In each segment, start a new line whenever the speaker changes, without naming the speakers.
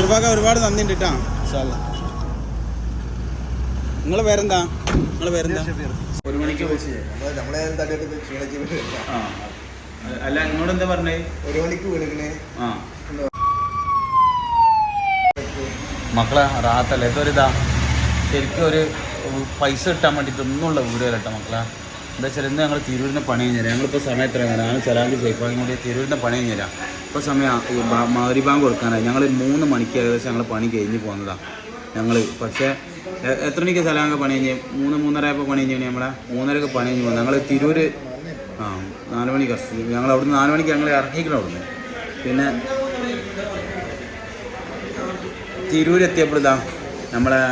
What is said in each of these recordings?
ചെറുപ്പാക്ക ഒരുപാട് നന്ദിയുണ്ട് കേട്ടോ നിങ്ങളെ പേരെന്താ? നിങ്ങളെ പേരെന്താ? ഒരു മണിക്ക്. അല്ല? നിങ്ങളോട് എന്താ പറഞ്ഞേ?
ഒരു മണിക്ക്
ആ. മക്കളെ റാത്തല്ലേ? ഇതൊരിതാ. ശരിക്കും ഒരു പൈസ കിട്ടാൻ വേണ്ടിയിട്ട് ഒന്നുമുള്ള വീടുകളട്ടോ കേട്ടോ മക്കളെ. എന്താ വെച്ചാൽ ഇന്ന് ഞങ്ങൾ തിരൂരിന് പണി കഴിഞ്ഞാൽ ഞങ്ങളിപ്പോൾ സമയം സമയത്ത് ഞാൻ ചലാങ്കി സേഫാക്കി കൂടി തിരൂരിന് പണി കഴിഞ്ഞാൽ ഇപ്പോൾ സമയം മാരി ബാങ്ക് കൊടുക്കാനായി. ഞങ്ങൾ മൂന്ന് മണിക്ക് ഏകദേശം ഞങ്ങൾ പണി കഴിഞ്ഞ് പോകുന്നതാണ് ഞങ്ങൾ പക്ഷേ എത്ര മണിക്ക് ചലാങ്ക പണി കഴിഞ്ഞ്? മൂന്ന് മൂന്നര ആയപ്പോൾ പണി കഴിഞ്ഞ് നമ്മളെ മൂന്നരക്ക് പണി കഴിഞ്ഞ് പോകുന്നത്. ഞങ്ങൾ തിരൂര് ആ നാല് മണിക്ക് ഞങ്ങൾ അവിടുന്ന് നാല് മണിക്ക് ഞങ്ങൾ ഇറങ്ങിക്കണം അവിടുന്ന്. പിന്നെ തിരൂരെത്തിയപ്പോൾ നമ്മളെ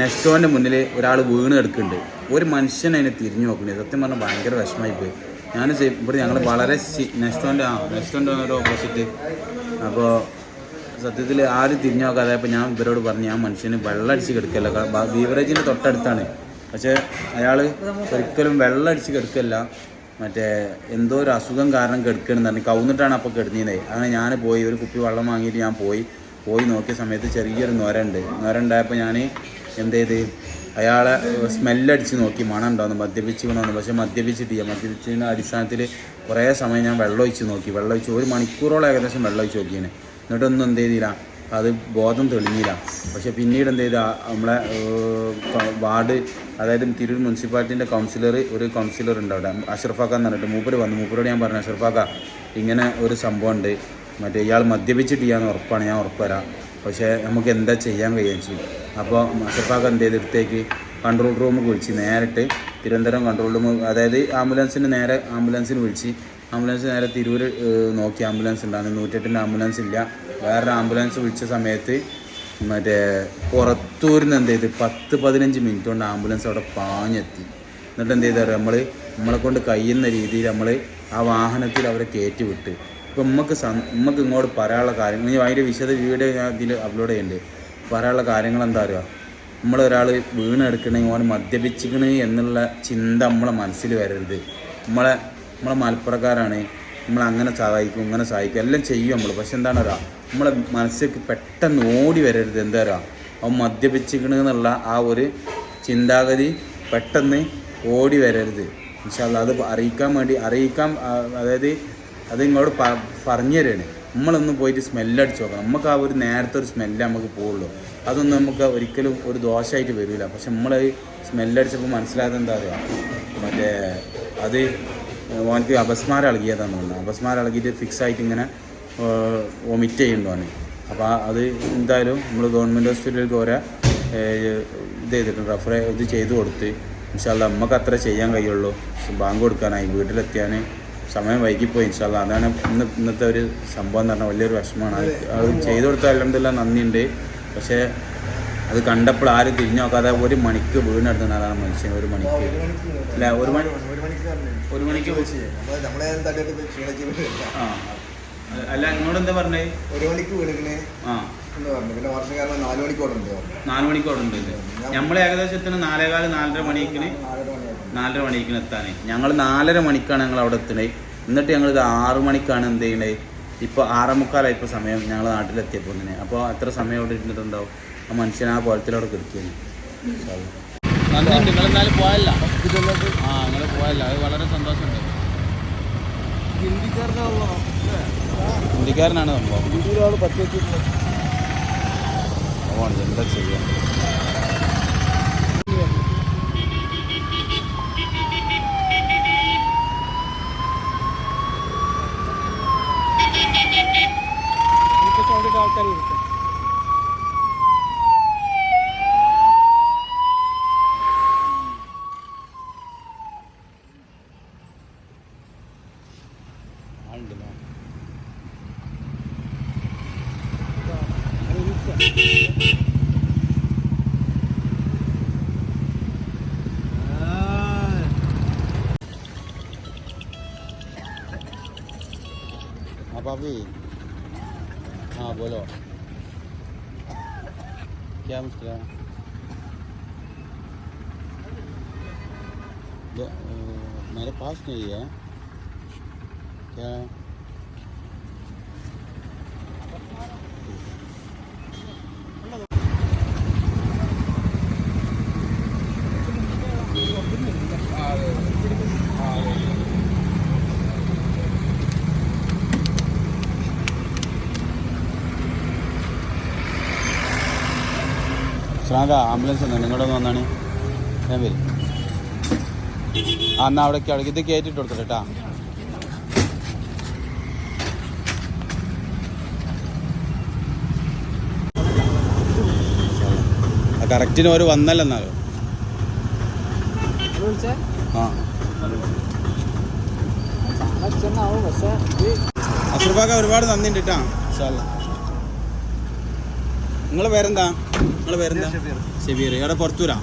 നെസ്റ്റോന്റെ മുന്നിൽ ഒരാൾ വീണ് കിടക്കുന്നുണ്ട്. ഒരു മനുഷ്യൻ അതിനെ തിരിഞ്ഞു നോക്കുന്നത് സത്യം പറഞ്ഞാൽ ഭയങ്കര വിഷമമായി പോയി. ഞാൻ ഇവിടെ ഞങ്ങൾ വളരെ നെസ്റ്റോന്റെ ആ നെസ്റ്റോന്റെ ഒരു ഓപ്പോസിറ്റ് അപ്പോൾ സത്യത്തിൽ ആരും തിരിഞ്ഞു നോക്കാതെ അപ്പോൾ ഞാൻ ഇവരോട് പറഞ്ഞു ആ മനുഷ്യന് വെള്ളം അടിച്ച് കിടക്കല്ല ബീവറേജിന്റെ തൊട്ടടുത്താണ്. പക്ഷേ അയാൾ ഒരിക്കലും വെള്ളം അടിച്ച് കിടക്കല്ല. മറ്റേ എന്തോ ഒരു അസുഖം കാരണം കിടക്കണമെന്ന് പറഞ്ഞു കവുന്നിട്ടാണ് അപ്പോൾ കിടന്നിരുന്നത് അങ്ങനെ ഞാൻ പോയി ഒരു കുപ്പി വെള്ളം വാങ്ങിയിട്ട് ഞാൻ പോയി. പോയി നോക്കിയ സമയത്ത് ചെറിയൊരു നൊരണ്ട് നൊരണ്ടായപ്പോൾ ഞാൻ എന്ത് ചെയ്ത് അയാളെ സ്മെല്ലടിച്ച് നോക്കി മണം ഉണ്ടാവുന്നു മദ്യപിച്ച് മദ്യപിച്ചിക്കണമെന്ന് പക്ഷേ മദ്യപിച്ചിട്ടില്ല. മദ്യപിച്ചതിന്റെ അടിസ്ഥാനത്തിൽ കുറേ സമയം ഞാൻ വെള്ളം ഒഴിച്ച് നോക്കി. വെള്ളം ഒഴിച്ച് ഒരു മണിക്കൂറോളം ഏകദേശം വെള്ളം ഒഴിച്ച് നോക്കിയാണ് എന്നിട്ടൊന്നും എന്ത് ചെയ്തില്ല. അത് ബോധം തെളിഞ്ഞില്ല. പക്ഷെ പിന്നീട് എന്ത് ചെയ്ത? നമ്മളെ വാർഡ് അതായത് തിരൂർ മുനിസിപ്പാലിറ്റിന്റെ കൗൺസിലർ ഒരു കൗൺസിലർ ഉണ്ട് അവിടെ. അഷ്റഫാക്ക പറഞ്ഞിട്ട് മൂപ്പര് വന്നു. മൂപ്പരോട് ഞാൻ പറഞ്ഞു അഷ്റഫാക്ക ഇങ്ങനെ ഒരു സംഭവം ഉണ്ട്. മറ്റേ ഇയാൾ മദ്യപിച്ചിട്ടില്ലാന്ന് ഉറപ്പാണ്. ഞാൻ ഉറപ്പ് തരാം. പക്ഷേ നമുക്ക് എന്താ ചെയ്യാൻ കഴിയുക ചെയ്യും അപ്പോൾ അഷറഫാക്ക എന്ത് ചെയ്ത് കൺട്രോൾ റൂമ് വിളിച്ച് നേരിട്ട് തിരുവനന്തപുരം കൺട്രോൾ റൂം അതായത് ആംബുലൻസിന് നേരെ ആംബുലൻസിന് വിളിച്ച് ആംബുലൻസ് നേരെ തിരൂർ നോക്കി ആംബുലൻസ് ഉണ്ടായിരുന്നു നൂറ്റെട്ടിന്റെ ആംബുലൻസ് ഇല്ല. വേറൊരു ആംബുലൻസ് വിളിച്ച സമയത്ത് മറ്റേ പുറത്തൂരിൽ നിന്ന് എന്ത് ചെയ്ത് പത്ത് പതിനഞ്ച് മിനിറ്റ് കൊണ്ട് ആംബുലൻസ് അവിടെ പാഞ്ഞെത്തി. എന്നിട്ട് എന്ത് ചെയ്താൽ നമ്മൾ നമ്മളെ കൊണ്ട് കഴിയുന്ന രീതിയിൽ നമ്മൾ ആ വാഹനത്തിൽ അവരെ കയറ്റി വിട്ട്. ഇപ്പം നമുക്ക് നമുക്ക് ഇങ്ങോട്ട് പറയാനുള്ള കാര്യങ്ങൾ ഇനി അതിന്റെ വിശദ വീഡിയോ ഞാൻ ഇതിൽ അപ്ലോഡ് ചെയ്യുന്നുണ്ട് പറയാനുള്ള കാര്യങ്ങൾ എന്താ അറിയുക നമ്മളൊരാൾ വീണെടുക്കണമെങ്കിൽ ഓൻ മദ്യപിച്ചിക്കണ് എന്നുള്ള ചിന്ത നമ്മളെ മനസ്സിൽ വരരുത്. നമ്മളെ നമ്മളെ മലപ്പുറക്കാരാണ് നമ്മൾ അങ്ങനെ സഹായിക്കും ഇങ്ങനെ സഹായിക്കും എല്ലാം ചെയ്യും നമ്മൾ പക്ഷെ എന്താണ് അറിയുക നമ്മളെ മനസ്സിലേക്ക് പെട്ടെന്ന് ഓടി വരരുത്. എന്താ അറിയുക അവൻ മദ്യപിച്ചിക്കണ് എന്നുള്ള ആ ഒരു ചിന്താഗതി പെട്ടെന്ന് ഓടി വരരുത്. ഇൻഷാല്ല അത് അറിയിക്കാൻ വേണ്ടി അറിയിക്കാൻ അതായത് അത് ഇങ്ങോട്ട് പറഞ്ഞു തരണേ നമ്മളൊന്ന് പോയിട്ട് സ്മെല്ലടിച്ച് നോക്കണം. നമുക്ക് ആ ഒരു നേരത്തെ ഒരു സ്മെല്ല് നമുക്ക് പോവുള്ളൂ. അതൊന്നും നമുക്ക് ഒരിക്കലും ഒരു ദോഷമായിട്ട് വരില്ല പക്ഷെ നമ്മൾ സ്മെല്ലടിച്ചപ്പോൾ മനസ്സിലായത് എന്താ പറയുക മറ്റേ അത് ഓനക്ക് അപസ്മാരം ഇളകിയതാന്ന് തോന്നുന്നു. അപസ്മാരം ഇളകിയിട്ട് ഫിക്സ് ആയിട്ട് ഇങ്ങനെ വൊമിറ്റ് ചെയ്യുന്നുണ്ടോന് അപ്പോൾ അത് എന്തായാലും നമ്മൾ ഗവൺമെന്റ് ഹോസ്പിറ്റലിലേക്ക് ഓരോ ഇത് ചെയ്തിട്ടുണ്ട്. റെഫർ ഇത് ചെയ്ത് കൊടുത്ത്. ഇൻഷാല്ല നമുക്ക് അത്ര ചെയ്യാൻ കഴിയുള്ളൂ. ബാങ്ക് കൊടുക്കാനായി. വീട്ടിലെത്തിയാൻ സമയം വൈകിപ്പോയി ഇൻഷാല്ല അതാണ് ഇന്ന് ഇന്നത്തെ ഒരു സംഭവം എന്ന് പറഞ്ഞാൽ വലിയൊരു വിഷമമാണ്. അത് ചെയ്തു കൊടുത്ത അലഹമില്ല നന്ദിയുണ്ട്. പക്ഷേ അത് കണ്ടപ്പോൾ ആരും തിരിഞ്ഞു നോക്കാതെ ഒരു മണിക്ക് വീണെടുത്തുന്ന അതാണ് മനുഷ്യൻ ഒരു മണിക്ക്. അല്ല ഒരു മണി
ഒരു മണിക്ക്.
ആ. അല്ല നിങ്ങളോട് എന്താ പറഞ്ഞേ?
ഒരു മണിക്ക് വീണിക്കണേ
ആ.
നാല് മണിക്ക് ഓടുണ്ട്
നാല് മണിക്ക് അവിടെ ഉണ്ട് നമ്മൾ ഏകദേശം എത്തുന്ന നാലേകാൽ നാലര മണിക്കിന്
നാലര
മണിക്ക് എത്താൻ ഞങ്ങൾ നാലര മണിക്കാണ് ഞങ്ങൾ അവിടെ എത്തണേ എന്നിട്ട് ഞങ്ങൾ ഇത് ആറ് മണിക്കാണ് എന്ത് ചെയ്യണേ ഇപ്പോൾ ആറേമുക്കാലായി ഇപ്പോൾ സമയം. ഞങ്ങൾ നാട്ടിലെത്തിയപ്പോൾ തന്നെ. അപ്പോൾ എത്ര സമയം അവിടെ ഇരുന്നിട്ടുണ്ടാവും ആ മനുഷ്യൻ ആ കുളത്തിലവിടെ കിടക്കുകയാണ്. എന്നാലും പോയല്ല? ആ നിങ്ങൾ പോയല്ല. അത് വളരെ സന്തോഷമുണ്ട്. ഹിന്ദിക്കാരനാണ് സംഭവം? എന്താ ചെയ്യാൻ?
കുറച്ച് ആൾക്കാർ
കിട്ടും Apa sih? हाँ बोलो। क्या मुश्किल है? मेरे पास नहीं है। क्या? അസ്രാങ്ക ആംബുലൻസ് ഒന്നും നിങ്ങളുടെ ഒന്ന് വന്നാണ്. ഞാൻ വരും. ആ എന്നാൽ അവിടേക്ക് അവിടെ ഇത് കയറ്റിട്ട് കൊടുക്കട്ടെ കേട്ടാ. കറക്റ്റിന് ഒരു വന്നല്ലോ എന്നാലോ. ആ. അസുർബാക്ക ഒരുപാട് നന്ദിയുണ്ട് കേട്ടാ നിങ്ങളെ പേരെന്താ? നിങ്ങളെ പേരെന്താ? ഷെബീർ. ഇവിടെ പുറത്തൂരാ?